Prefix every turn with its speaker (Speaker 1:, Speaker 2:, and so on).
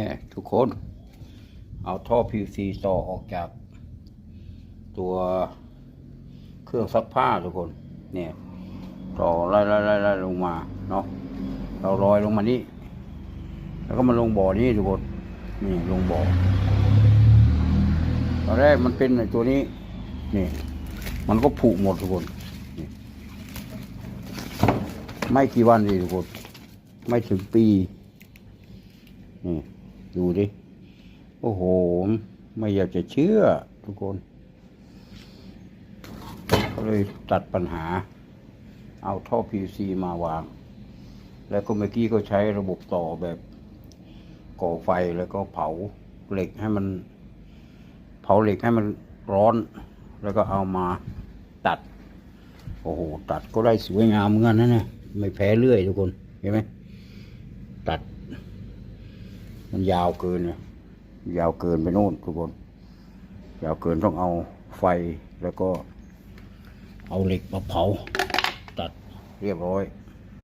Speaker 1: ่ทุกคน เอาท่อ PVC ต่อออกจาก ตัวเครื่องซักผ้าทุกคน เนี่ย ต่อไล่ไล่ไล่ไล่ลงมาเนาะเราลอยลงมานี่แล้วก็มาลงบ่อนี้ทุกคนนี่ลงบ่อตอนแรกมันเป็นตัวนี้ นี่ มันก็ผุหมดทุกคนนไม่กี่วันดีทุกคน ไม่ถึงปีนี่ ดูดิ โอ้โห ไม่อยากจะเชื่อทุกคนก็เลยตัดปัญหา เอาท่อ PVC มาวาง แล้วก็เมื่อกี้ก็ใช้ระบบต่อแบบก่อไฟแล้วก็เผาเหล็กให้มัน เผาเหล็กให้มันร้อน แล้วก็เอามาตัด โอ้โห ตัดก็ได้สวยงามเหมือนกันนะเนี่ยไม่แพ้เลื่อยทุกคน เห็นไหมตัด มันยาวเกินเนี่ยยาวเกินไปโน่นทุกคน ยาวเกินต้องเอาไฟแล้วก็ เอาเหล็กมาเผา ตัดเรียบร้อย